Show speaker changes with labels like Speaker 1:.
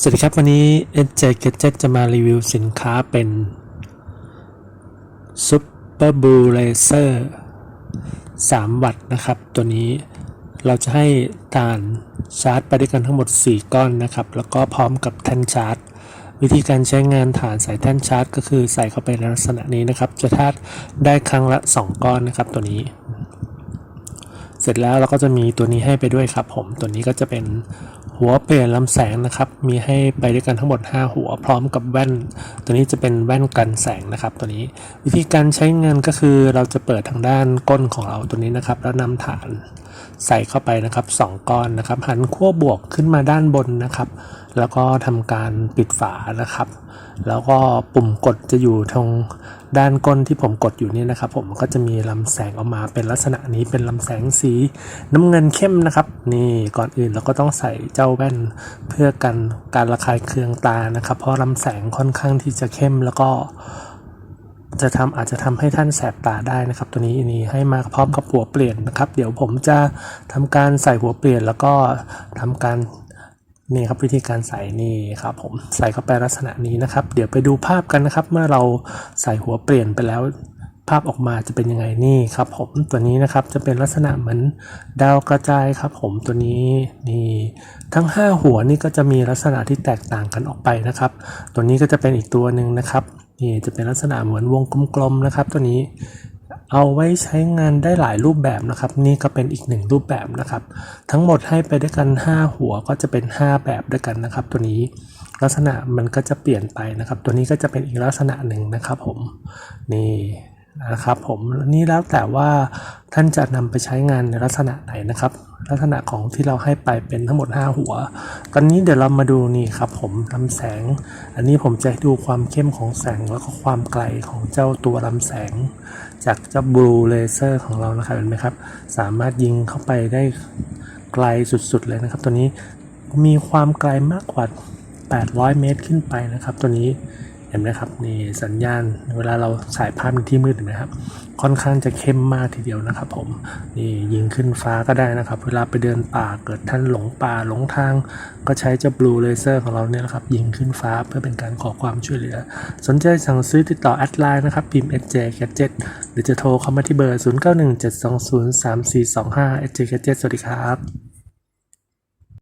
Speaker 1: สวัสดีครับวันนี้ SJ Gadget จะมารีวิวสินค้าเป็น Super Blue Laser 3 วัตต์นะครับ ตัวนี้เราจะให้ฐานชาร์จไปด้วยกันทั้งหมด 4 ก้อนนะครับ แล้วก็พร้อมกับแท่นชาร์จ วิธีการใช้งานฐานสายแท่นชาร์จ ก็คือใส่เข้าไปในลักษณะนี้นะครับ จะทาดได้ครั้งละ 2 ก้อนนะครับตัวนี้ เสร็จแล้วเราก็จะมีตัวนี้ให้ไปด้วยครับผม ตัวนี้ก็จะเป็นหัวเปลี่ยนลำแสงนะครับ มีให้ไปด้วยกันทั้งหมด 5 หัวพร้อมกับแว่น ตัวนี้จะเป็นแว่นกันแสงนะครับ ตัวนี้วิธีการใช้งานก็คือเราจะเปิดทางด้านก้นของเราตัวนี้นะครับ แล้วนำฐานใส่เข้าไปนะครับ 2 ก้อนนะครับ หันขั้วบวกขึ้นมาด้านบนนะครับ แล้วก็ทำการปิดฝานะครับ แล้วก็ปุ่มกดจะอยู่ตรง ด้านก้นที่ผมกดอยู่นี่นะครับ ผมก็จะมีลำแสงออกมาเป็นลักษณะนี้เป็นลำแสงสีน้ำเงินเข้มนะครับ นี่ก่อนอื่นเราก็ต้องใส่เจ้าแว่นเพื่อกันการระคายเคืองตานะครับ เพราะลำแสงค่อนข้างที่จะเข้มแล้วก็จะทำอาจจะทำให้ท่านแสบตาได้นะครับ ตัวนี้นี่ให้มาพร้อมกับหัวเปลี่ยนนะครับ เดี๋ยวผมจะทำการใส่หัวเปลี่ยนแล้วก็ทำการ นี่ครับวิธีการใส่นี่ครับผมใส่เข้าไปลักษณะนี้นะครับ เดี๋ยวไปดูภาพกันนะครับ เมื่อเราใส่หัวเปลี่ยนไปแล้ว ภาพออกมาจะเป็นยังไงนี่ครับ ผมตัวนี้นะครับจะเป็นลักษณะเหมือนดาวกระจายครับ ผมตัวนี้นี่ทั้ง 5 หัวนี่ก็จะมีลักษณะที่แตกต่างกันออกไปนะครับ ตัวนี้ก็จะเป็นอีกตัวหนึ่งนะครับนี่จะเป็นลักษณะเหมือนวงกลมๆนะครับ ตัวนี้ เอาไว้ใช้งานได้หลายรูปแบบนะครับ นี่ก็เป็นอีกหนึ่งรูปแบบนะครับ ทั้งหมดให้ไปด้วยกัน 5 หัวก็จะเป็น 5 แบบด้วยกันนะครับ ตัวนี้ลักษณะมันก็จะเปลี่ยนไปนะครับ ตัวนี้ก็จะเป็นอีกลักษณะหนึ่งนะครับผมนี่ นะครับผมนี่แล้วแต่ว่าท่านจะนำไปใช้งานในลักษณะไหนนะครับ ลักษณะของที่เราให้ไปเป็นทั้งหมด 5 หัว ตอนนี้เดี๋ยวเรามาดูนี่ครับผมลำแสง อันนี้ผมจะดูความเข้มของแสงแล้วก็ความไกลของเจ้าตัวลำแสง จากเจ้าบลูเลเซอร์ของเรานะครับเห็นไหมครับ สามารถยิงเข้าไปได้ไกลสุดๆเลยนะครับ ตัวนี้มีความไกลมากกว่า 800 เมตรขึ้นไปนะครับ ตัวนี้ เห็นไหมครับนี่สัญญาณเวลาเราฉายภาพในที่มืดเห็นไหมครับ ค่อนข้างจะเข้มมากทีเดียวนะครับ ผมนี่ยิงขึ้นฟ้าก็ได้นะครับ เวลาไปเดินป่าเกิดท่านหลงป่าหลงทาง ก็ใช้เจ้าบลูเลเซอร์ของเราเนี่ยนะครับยิงขึ้นฟ้าเพื่อเป็นการขอความช่วยเหลือ สนใจสั่งซื้อติดต่อแอดไลน์นะครับพิมพ์ SJ Gadget หรือจะโทรเข้ามาที่เบอร์ 0917203425 SJ Gadget สวัสดีครับ